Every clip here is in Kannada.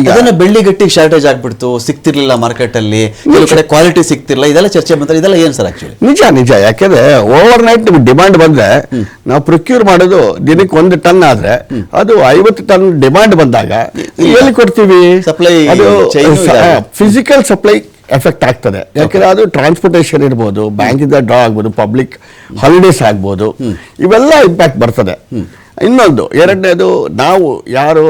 ಅದನ್ನ ಬೆಳ್ಳಿ ಗಟ್ಟಿಗೆ ಶಾರ್ಟೇಜ್ ಆಗ್ಬಿಡ್ತು ಸಿಗ್ತಿರ್ಲಿಲ್ಲ ಮಾರ್ಕೆಟ್ ಅಲ್ಲಿ ಕೆಲವು ಕಡೆ ಕ್ವಾಲಿಟಿ ಸಿಗ್ತಿರ್ಲಿಲ್ಲ ಇದೆಲ್ಲ ಚರ್ಚೆ ಬಂತಾರೆ ಇದೆಲ್ಲ ಏನ್ ಸರ್ ಆಕ್ಚುಲಿ ನಿಜ ನಿಜ ಯಾಕೆಂದ್ರೆ ಓವರ್ ನೈಟ್ ನಿಮ್ಗೆ ಡಿಮಾಂಡ್ ಬಂದ್ರೆ ನಾವು ಪ್ರೊಕ್ಯೂರ್ ಮಾಡೋದು ದಿನಕ್ಕೆ ಒಂದು ಟನ್ ಆದ್ರೆ ಅದು ಐವತ್ತು ಟನ್ ಡಿಮಾಂಡ್ ಬಂದಾಗ ಎಲ್ಲಿ ಕೊಡ್ತೀವಿ? ಸಪ್ಲೈ ಅದು ಫಿಸಿಕಲ್ ಸಪ್ಲೈ ಎಫೆಕ್ಟ್ ಆಗ್ತದೆ. ಯಾಕಂದ್ರೆ ಅದು ಟ್ರಾನ್ಸ್ಪೋರ್ಟೇಷನ್ ಇರ್ಬೋದು ಬ್ಯಾಂಕಿಂದ ಡ್ರಾ ಆಗ್ಬೋದು ಪಬ್ಲಿಕ್ ಹಾಲಿಡೇಸ್ ಆಗ್ಬೋದು ಇವೆಲ್ಲ ಇಂಪ್ಯಾಕ್ಟ್ ಬರ್ತದೆ. ಇನ್ನೊಂದು ಎರಡನೇದು ನಾವು ಯಾರು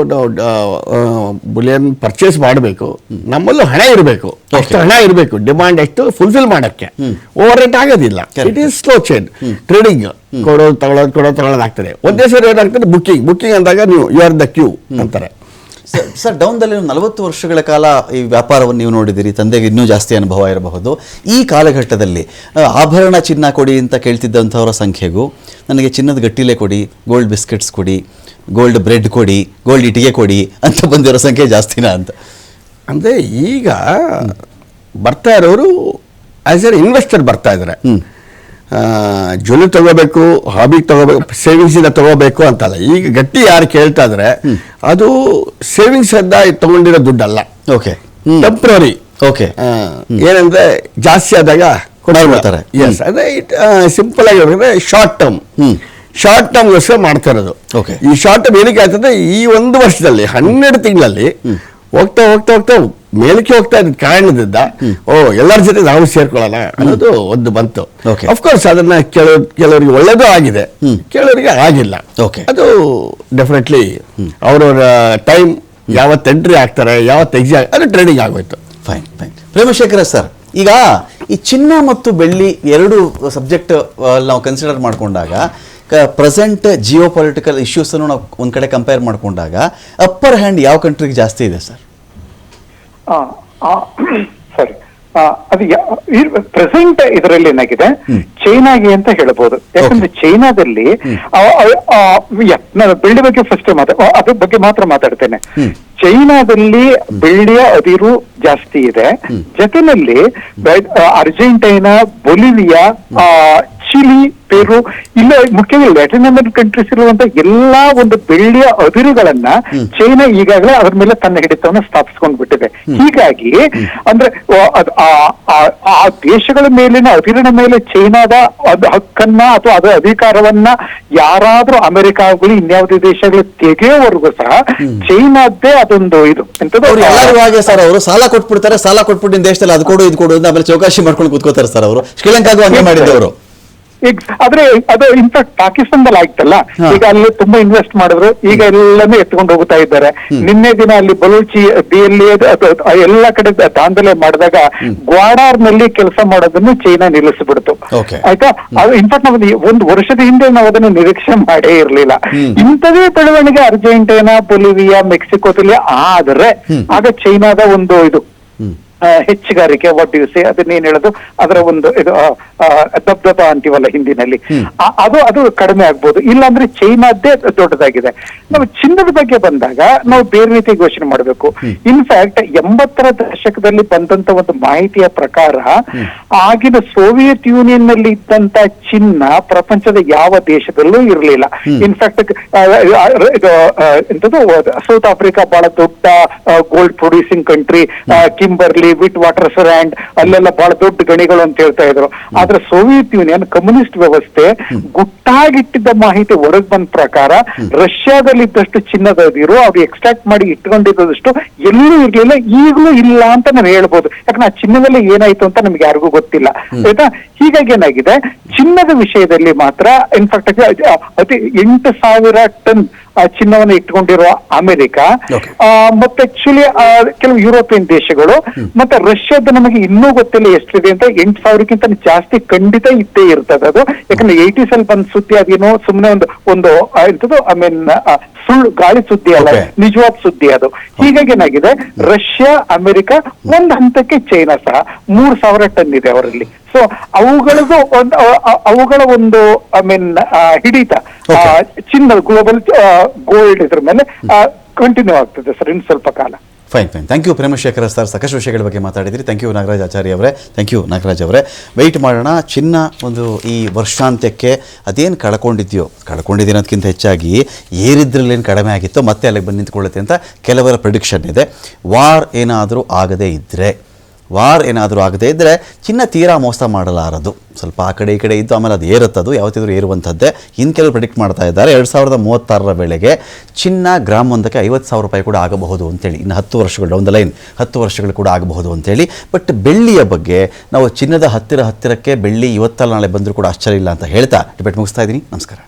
ಬುಲಿಯನ್ ಪರ್ಚೇಸ್ ಮಾಡಬೇಕು ನಮ್ಮಲ್ಲೂ ಹಣ ಇರಬೇಕು. ಅಷ್ಟು ಹಣ ಇರಬೇಕು ಡಿಮಾಂಡ್ ಎಷ್ಟು ಫುಲ್ಫಿಲ್ ಮಾಡೋಕ್ಕೆ. ಓವರ್ ರೇಟ್ ಆಗೋದಿಲ್ಲ. It is slow chain trading ಕೊಡೋದು ತಗೊಳ್ಳೋದು ಕೊಡೋದು ತಗೊಳ್ಳೋದಾಗ್ತದೆ ಒಂದೇ ಸರಿ ಏನಾಗ್ತದೆ? ಬುಕ್ಕಿಂಗ್ ಬುಕ್ಕಿಂಗ್ ಅಂದಾಗ ನೀವು ಯು ಆರ್ ದ ಕ್ಯೂ ಅಂತಾರೆ. ಸರ್ ಡೌನ್ದಲ್ಲಿ ನಲವತ್ತು ವರ್ಷಗಳ ಕಾಲ ಈ ವ್ಯಾಪಾರವನ್ನು ನೀವು ನೋಡಿದಿರಿ. ತಂದೆಗೆ ಇನ್ನೂ ಜಾಸ್ತಿ ಅನುಭವ ಇರಬಹುದು. ಈ ಕಾಲಘಟ್ಟದಲ್ಲಿ ಆಭರಣ ಚಿನ್ನ ಕೊಡಿ ಅಂತ ಕೇಳ್ತಿದ್ದಂಥವರ ಸಂಖ್ಯೆಗೂ ನನಗೆ ಚಿನ್ನದ ಗಟ್ಟಿಲೆ ಕೊಡಿ ಗೋಲ್ಡ್ ಬಿಸ್ಕೆಟ್ಸ್ ಕೊಡಿ ಗೋಲ್ಡ್ ಬ್ರೆಡ್ ಕೊಡಿ ಗೋಲ್ಡ್ ಇಟ್ಟಿಗೆ ಕೊಡಿ ಅಂತ ಬಂದಿರೋ ಸಂಖ್ಯೆ ಜಾಸ್ತಿನಾ ಅಂತ. ಅಂದರೆ ಈಗ ಬರ್ತಾ ಇರೋರು ಆ್ಯಸ್ ಎನ್ ಇನ್ವೆಸ್ಟರ್ ಬರ್ತಾ ಇದ್ದಾರೆ ಜ್ಯುವೆಲ್ ತಗೋಬೇಕು ಹಾಬಿ ತಗೋಬೇಕು ಸೇವಿಂಗ್ಸ್ ಇಂದ ತಗೋಬೇಕು ಅಂತಲ್ಲ. ಈಗ ಗಟ್ಟಿ ಯಾರು ಕೇಳ್ತಾ ಇದ್ರೆ ಅದು ಸೇವಿಂಗ್ಸ್ ಅಂತ ತಗೊಂಡಿರೋ ದುಡ್ಡಲ್ಲ. ಓಕೆ ಟೆಂಪ್ರರಿ ಓಕೆ ಏನಂದ್ರೆ ಜಾಸ್ತಿ ಆದಾಗ ಮಾಡ್ಬಿಡ್ತಾರೆ. ಎಸ್ ಅದೇ ಸಿಂಪಲ್ ಆಗಿ ಹೇಳ್ಬೇಕಂದ್ರೆ ಶಾರ್ಟ್ ಟರ್ಮ್. ಶಾರ್ಟ್ ಟರ್ಮ್ಗೋಸ್ಕರ ಮಾಡ್ತಾ ಇರೋದು. ಈ ಶಾರ್ಟ್ ಟರ್ಮ್ ಏನಕ್ಕೆ ಆಗ್ತದೆ? ಈ ಒಂದು ವರ್ಷದಲ್ಲಿ ಹನ್ನೆರಡು ತಿಂಗಳಲ್ಲಿ ಹೋಗ್ತಾ ಹೋಗ್ತಾ ಹೋಗ್ತಾ ಮೇಲಕ್ಕೆ ಹೋಗ್ತಾ ಇದ್ದ ಕಾರಣದಿಂದ ಓ ಎಲ್ಲರ ಜೊತೆ ನಾವು ಸೇರ್ಕೊಳ್ಳೋಣ ಅನ್ನೋದು ಒಂದು ಬಂತು. ಅಫ್ಕೋರ್ಸ್ ಅದನ್ನ ಕೆಲವ್ ಕೆಲವರಿಗೆ ಒಳ್ಳೇದು ಆಗಿದೆ. ಕೆಲವರಿಗೆ ಆಗಿಲ್ಲ. ಅದು ಡೆಫಿನೆಟ್ಲಿ ಅವರವರ ಟೈಮ್ ಯಾವತ್ತು ಎಂಟ್ರಿ ಆಗ್ತಾರೆ ಯಾವತ್ತು ಎಕ್ಸಾಮ್ ಅದು ಟ್ರೈನಿಂಗ್ ಆಗೋಯ್ತು. ಫೈನ್ ಫೈನ್ ಪ್ರೇಮಶೇಖರ ಸರ್ ಈಗ ಈ ಚಿನ್ನ ಮತ್ತು ಬೆಳ್ಳಿ ಎರಡು ಸಬ್ಜೆಕ್ಟ್ ನಾವು ಕನ್ಸಿಡರ್ ಮಾಡಿಕೊಂಡಾಗ ಪ್ರೆಸೆಂಟ್ ಜಿಯೋ ಪೊಲಿಟಿಕಲ್ ಇಶ್ಯೂಸನ್ನು ನಾವು ಒಂದು ಕಡೆ ಕಂಪೇರ್ ಮಾಡಿಕೊಂಡಾಗ ಅಪ್ಪರ್ ಹ್ಯಾಂಡ್ ಯಾವ ಕಂಟ್ರಿಗೆ ಜಾಸ್ತಿ ಇದೆ ಸರ್ ಅದು ಪ್ರೆಸೆಂಟ್ ಇದರಲ್ಲಿ ಏನಾಗಿದೆ? ಚೈನಾಗೆ ಅಂತ ಹೇಳಬಹುದು ಯಾಕಂದ್ರೆ ಚೈನಾದಲ್ಲಿ ನಾನು ಬೆಳ್ಳಿ ಬಗ್ಗೆ ಫಸ್ಟ್ ಮಾತಾ ಅದ್ರ ಬಗ್ಗೆ ಮಾತ್ರ ಮಾತಾಡ್ತೇನೆ. ಚೈನಾದಲ್ಲಿ ಬೆಳ್ಳಿಯ ಅದಿರು ಜಾಸ್ತಿ ಇದೆ. ಜೊತೆನಲ್ಲಿ ಅರ್ಜೆಂಟೈನಾ ಬೊಲಿವಿಯಾ ಆ, ಚಿಲಿ ಪೆರು ಇಲ್ಲ ಮುಖ್ಯವಾಗಿ ಲ್ಯಾಟಿನ್ ಅಮೆರಿಕನ್ ಕಂಟ್ರೀಸ್ ಇರುವಂತ ಎಲ್ಲಾ ಒಂದು ಬೆಳ್ಳಿಯ ಅದಿರುಗಳನ್ನ ಚೈನಾ ಈಗಾಗಲೇ ಅದ್ರ ಮೇಲೆ ತನ್ನ ಹಿಡಿತವನ್ನ ಸ್ಥಾಪಿಸ್ಕೊಂಡು ಬಿಟ್ಟಿದೆ. ಹೀಗಾಗಿ ಅಂದ್ರೆ ಆ, ದೇಶಗಳ ಮೇಲಿನ ಅದಿರಿನ ಮೇಲೆ ಚೈನಾದ ಹಕ್ಕನ್ನ ಅಥವಾ ಅದರ ಅಧಿಕಾರವನ್ನ ಯಾರಾದ್ರೂ ಅಮೆರಿಕ ಆಗಲಿ ಇನ್ಯಾವುದೇ ದೇಶಗಳು ತೆಗೆಯೋವರೆಗೂ ಸಹ ಚೈನಾದ್ದೇ ಅದೊಂದು ಇದು. ಹಾಗೆ ಸರ್ ಅವರು ಸಾಲ ಕೊಟ್ಬಿಡ್ತಾರೆ ಸಾಲ ಕೊಟ್ಬಿಟ್ಟು ದೇಶದಲ್ಲಿ ಅದು ಕೊಡು ಇದು ಕೊಡು ಅಂತ ಆಮೇಲೆ ಚೌಕಾಶಿ ಮಾಡ್ಕೊಂಡು ಕೂತ್ಕೋತಾರೆ ಸರ್ ಅವರು. ಶ್ರೀಲಂಕಾಗೂ ಹಂಗೆ ಮಾಡಿದ್ದವರು ಆದ್ರೆ ಅದು ಇನ್ಫ್ಯಾಕ್ಟ್ ಪಾಕಿಸ್ತಾನದಲ್ಲಿ ಆಯ್ತಲ್ಲ. ಈಗ ಅಲ್ಲಿ ತುಂಬಾ ಇನ್ವೆಸ್ಟ್ ಮಾಡಿದ್ರು. ಈಗ ಎಲ್ಲಾನು ಎತ್ಕೊಂಡು ಹೋಗ್ತಾ ಇದ್ದಾರೆ. ನಿನ್ನೆ ದಿನ ಅಲ್ಲಿ ಬಲೂಚಿ ದಿಯಲ್ಲಿ ಎಲ್ಲಾ ಕಡೆ ದಾಂಧಲೆ ಮಾಡಿದಾಗ ಗ್ವಾಡಾರ್ನಲ್ಲಿ ಕೆಲಸ ಮಾಡೋದನ್ನು ಚೈನಾ ನಿಲ್ಲಿಸ್ಬಿಡ್ತು. ಆಯ್ತಾ? ಅದು ಇನ್ಫ್ಯಾಕ್ಟ್ ನಾವು ಒಂದು ವರ್ಷದ ಹಿಂದೆ ನಾವು ಅದನ್ನು ನಿರೀಕ್ಷೆ ಮಾಡೇ ಇರ್ಲಿಲ್ಲ. ಇಂಥದೇ ಬೆಳವಣಿಗೆ ಅರ್ಜೆಂಟೈನಾ ಬೊಲಿವಿಯಾ ಮೆಕ್ಸಿಕೋದಲ್ಲಿ ಆದ್ರೆ ಆಗ ಚೈನಾದ ಒಂದು ಇದು. ಹೆಚ್ಚುಗಾರಿಕೆ ವಾಟ್ ಯು ಸೇ ಅದನ್ನೇನ್ ಹೇಳೋದು ಅದರ ಒಂದು ಇದು ದಬ್ದಬ ಅಂತೀವಲ್ಲ ಹಿಂದಿನಲ್ಲಿ. ಅದು ಅದು ಕಡಿಮೆ ಆಗ್ಬೋದು. ಇಲ್ಲಾಂದ್ರೆ ಚೈನಾದ್ದೇ ದೊಡ್ಡದಾಗಿದೆ. ನಾವು ಚಿನ್ನದ ಬಗ್ಗೆ ಬಂದಾಗ ನಾವು ಬೇರೆ ರೀತಿ ಘೋಷಣೆ ಮಾಡಬೇಕು. ಇನ್ಫ್ಯಾಕ್ಟ್ ಎಂಬತ್ತರ ದಶಕದಲ್ಲಿ ಬಂದಂತ ಒಂದು ಮಾಹಿತಿಯ ಪ್ರಕಾರ ಆಗಿನ ಸೋವಿಯತ್ ಯೂನಿಯನ್ನಲ್ಲಿ ಇದ್ದಂತ ಚಿನ್ನ ಪ್ರಪಂಚದ ಯಾವ ದೇಶದಲ್ಲೂ ಇರಲಿಲ್ಲ. ಇನ್ಫ್ಯಾಕ್ಟ್ ಇದು ಆ, ಎಂತದು ಸೌತ್ ಆಫ್ರಿಕಾ ಬಹಳ ದೊಡ್ಡ ಗೋಲ್ಡ್ ಪ್ರೊಡ್ಯೂಸಿಂಗ್ ಕಂಟ್ರಿ ಕಿಂಬರ್ಲಿ ವಿಟ್ ವಾಟರ್ ಅಂಡ್ ಅಲ್ಲೆಲ್ಲ ಬಹಳ ದೊಡ್ಡ ಗಣಿಗಳು ಅಂತ ಹೇಳ್ತಾ ಇದ್ರು. ಆದ್ರೆ ಸೋವಿಯತ್ ಯೂನಿಯನ್ ಕಮ್ಯುನಿಸ್ಟ್ ವ್ಯವಸ್ಥೆ ಗುಟ್ಟಾಗಿಟ್ಟಿದ್ದ ಮಾಹಿತಿ ಹೊರಗೆ ಬಂದ ಪ್ರಕಾರ ರಷ್ಯಾದಲ್ಲಿ ಇದ್ದಷ್ಟು ಚಿನ್ನದ ಅದಿರು ಅವ್ರು ಎಕ್ಸ್ಟ್ರಾಕ್ಟ್ ಮಾಡಿ ಇಟ್ಕೊಂಡಿದ್ದಷ್ಟು ಎಲ್ಲೂ ಇರ್ಲಿಲ್ಲ ಈಗಲೂ ಇಲ್ಲ ಅಂತ ನಾನು ಹೇಳ್ಬೋದು. ಯಾಕಂದ್ರೆ ಆ ಚಿನ್ನದಲ್ಲಿ ಏನಾಯ್ತು ಅಂತ ನಮ್ಗೆ ಯಾರಿಗೂ ಗೊತ್ತಿಲ್ಲ. ಆಯ್ತಾ? ಹೀಗಾಗಿ ಏನಾಗಿದೆ? ಚಿನ್ನದ ವಿಷಯದಲ್ಲಿ ಮಾತ್ರ ಇನ್ಫ್ಯಾಕ್ಟ್ ಅತಿ ಎಂಟು ಸಾವಿರ ಟನ್ ಚಿನ್ನವನ್ನು ಇಟ್ಕೊಂಡಿರುವ ಅಮೆರಿಕ ಮತ್ತೆ ಆಕ್ಚುಲಿ ಕೆಲವು ಯುರೋಪಿಯನ್ ದೇಶಗಳು ಮತ್ತೆ ರಷ್ಯಾದ ನಮಗೆ ಇನ್ನೂ ಗೊತ್ತಿಲ್ಲ ಎಷ್ಟಿದೆ ಅಂತ. ಎಂಟು ಸಾವಿರಕ್ಕಿಂತ ಜಾಸ್ತಿ ಖಂಡಿತ ಇದ್ದೇ ಇರ್ತದೆ ಅದು. ಯಾಕಂದ್ರೆ ಏಯ್ಟೀಸ್ ಅಲ್ಲಿ ಬಂದ ಸುದ್ದಿ ಅದೇನೋ ಸುಮ್ಮನೆ ಒಂದು ಒಂದು ಇರ್ತದೋ ಐ ಮೀನ್ ಸುಳ್ಳು ಗಾಳಿ ಸುದ್ದಿ ಅಲ್ಲ. ನಿಜವಾದ ಸುದ್ದಿ ಅದು. ಹೀಗಾಗಿ ಏನಾಗಿದೆ? ರಷ್ಯಾ ಅಮೆರಿಕ ಒಂದ್ ಹಂತಕ್ಕೆ ಚೈನಾ ಸಹ ಮೂರ್ ಸಾವಿರ ಟನ್ ಇದೆ ಅವರಲ್ಲಿ. ಸೊ ಅವುಗಳಿಗೂ ಒಂದು ಅವುಗಳ ಒಂದು ಐ ಮೀನ್ ಹಿಡಿತ ಚಿನ್ನ ಗ್ಲೋಬಲ್ ಗೋಲ್ಡ್ ಇದ್ರ ಮೇಲೆ ಕಂಟಿನ್ಯೂ ಆಗ್ತದೆ ಸರ್ ಇನ್ ಸ್ವಲ್ಪ ಕಾಲ. Fine fine thank you Premashekhara sir ಸಾಕಷ್ಟು ವಿಷಯಗಳ ಬಗ್ಗೆ ಮಾತಾಡಿದ್ರಿ. ಥ್ಯಾಂಕ್ ಯು ನಾಗರಾಜ್ ಆಚಾರ್ಯ ಅವರೇ. ಥ್ಯಾಂಕ್ ಯು ನಾಗರಾಜ್ ಅವರೇ. ವೆಯ್ಟ್ ಮಾಡೋಣ. ಚಿನ್ನ ಒಂದು ಈ ವರ್ಷಾಂತ್ಯಕ್ಕೆ ಅದೇನು ಕಳ್ಕೊಂಡಿದ್ಯೋ ಕಳ್ಕೊಂಡಿದ್ದೀನಿ ಅದಕ್ಕಿಂತ ಹೆಚ್ಚಾಗಿ ಏರಿದ್ರಲ್ಲೇನು ಕಡಿಮೆ ಆಗಿತ್ತೋ ಮತ್ತೆ ಅಲ್ಲಿಗೆ ಬಂದು ನಿಂತ್ಕೊಳ್ಳುತ್ತೆ ಅಂತ ಕೆಲವರ ಪ್ರಿಡಿಕ್ಷನ್ ಇದೆ. ವಾರ್ ಏನಾದರೂ ಆಗದೇ ಇದ್ದರೆ ವಾರ್ ಏನಾದರೂ ಆಗದೇ ಇದ್ದರೆ ಚಿನ್ನ ತೀರಾ ಮೋಸ ಮಾಡಲಾರದು. ಸ್ವಲ್ಪ ಆ ಕಡೆ ಈ ಕಡೆ ಇದ್ದು ಆಮೇಲೆ ಅದು ಏರುತ್ತದು. ಯಾವತ್ತಿದ್ರೂ ಏರುವಂಥದ್ದೇ. ಇನ್ನು ಕೆಲವು ಪ್ರಿಡಿಕ್ಟ್ ಮಾಡ್ತಾ ಇದ್ದಾರೆ. ಎರಡು ಸಾವಿರದ ಮೂವತ್ತಾರರ ವೇಳೆಗೆ ಚಿನ್ನ ಗ್ರಾಮ್ ಒಂದಕ್ಕೆ ಐವತ್ತು ಸಾವಿರ ರೂಪಾಯಿ ಕೂಡ ಆಗಬಹುದು ಅಂತೇಳಿ. ಇನ್ನು ಹತ್ತು ವರ್ಷಗಳು ಡೌನ್ ದ ಲೈನ್ ಹತ್ತು ವರ್ಷಗಳು ಕೂಡ ಆಗಬಹುದು ಅಂತೇಳಿ. ಬಟ್ ಬೆಳ್ಳಿಯ ಬಗ್ಗೆ ನಾವು ಚಿನ್ನದ ಹತ್ತಿರ ಹತ್ತಿರಕ್ಕೆ ಬೆಳ್ಳಿ ಇವತ್ತಲ್ಲ ನಾಳೆ ಬಂದರೂ ಕೂಡ ಆಶ್ಚರ್ಯ ಇಲ್ಲ ಅಂತ ಹೇಳ್ತಾ ಡಿಬೇಟ್ ಮುಗಿಸ್ತಾ ಇದ್ದೀನಿ. ನಮಸ್ಕಾರ.